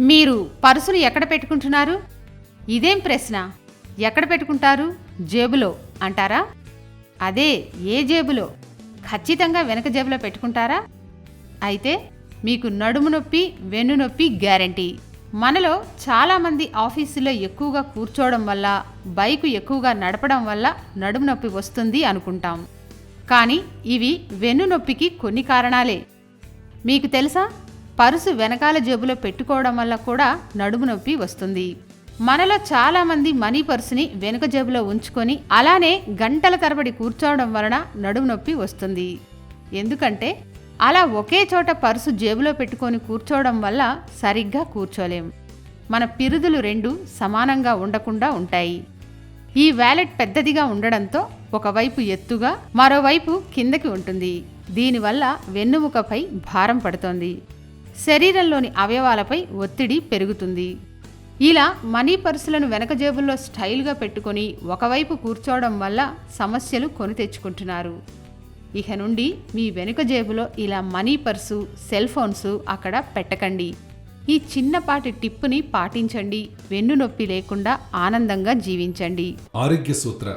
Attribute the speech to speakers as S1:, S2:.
S1: మీరు పర్సులు ఎక్కడ పెట్టుకుంటున్నారు? ఇదేం ప్రశ్న? ఎక్కడ పెట్టుకుంటారు? జేబులో అంటారా? అదే ఏ జేబులో? ఖచ్చితంగా వెనక జేబులో పెట్టుకుంటారా? అయితే మీకు నడుము నొప్పి వెన్ను నొప్పి గ్యారంటీ. మనలో చాలామంది ఆఫీసులో ఎక్కువగా కూర్చోవడం వల్ల బైకు ఎక్కువగా నడపడం వల్ల నడుము నొప్పి వస్తుంది అనుకుంటాం. కానీ ఇవి వెన్ను నొప్పికి కొన్ని కారణాలే. మీకు తెలుసా? పరుసు వెనకాల జేబులో పెట్టుకోవడం వల్ల కూడా నడుము నొప్పి వస్తుంది. మనలో చాలామంది మనీ పర్సుని వెనుక జేబులో ఉంచుకొని అలానే గంటల తరబడి కూర్చోవడం వలన నడుము నొప్పి వస్తుంది. ఎందుకంటే అలా ఒకే చోట పర్సు జేబులో పెట్టుకొని కూర్చోవడం వల్ల సరిగ్గా కూర్చోలేం. మన పిరుదులు రెండు సమానంగా ఉండకుండా ఉంటాయి. ఈ వ్యాలెట్ పెద్దదిగా ఉండడంతో ఒకవైపు ఎత్తుగా మరోవైపు కిందకి ఉంటుంది. దీనివల్ల వెన్నుముకపై భారం పడుతోంది. శరీరంలోని అవయవాలపై ఒత్తిడి పెరుగుతుంది. ఇలా మనీ పర్సులను వెనక జేబుల్లో స్టైల్గా పెట్టుకొని ఒకవైపు కూర్చోవడం వల్ల సమస్యలు కొని తెచ్చుకుంటున్నారు. ఇక నుండి మీ వెనుక జేబులో ఇలా మనీ పర్సు సెల్ ఫోన్స్ అక్కడ పెట్టకండి. ఈ చిన్నపాటి టిప్పుని పాటించండి. వెన్ను నొప్పి లేకుండా ఆనందంగా జీవించండి.
S2: ఆరోగ్య సూత్ర.